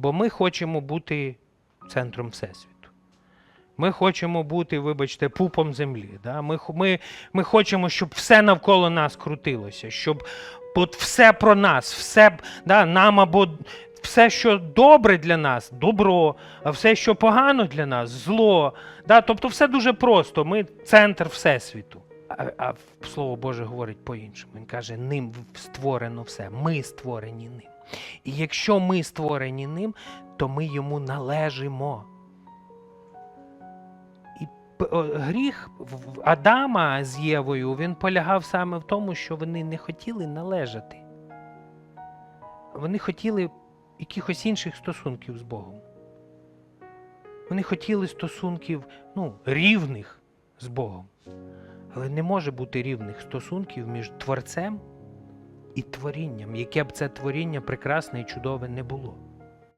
Бо ми хочемо бути центром Всесвіту. Ми хочемо бути, вибачте, пупом землі. Да? Ми, ми, ми хочемо, щоб все навколо нас крутилося, щоб от все про нас, все да, нам або все, що добре для нас, добро, а все, що погано для нас, зло. Да? Тобто все дуже просто. Ми центр Всесвіту. А, а Слово Боже говорить по-іншому. Він каже, ним створено все. Ми створені ним. І якщо ми створені ним, то ми йому належимо. І гріх Адама з Євою він полягав саме в тому, що вони не хотіли належати. Вони хотіли якихось інших стосунків з Богом. Вони хотіли стосунків ну, рівних з Богом. Але не може бути рівних стосунків між Творцем і творінням, яке б це творіння прекрасне і чудове не було.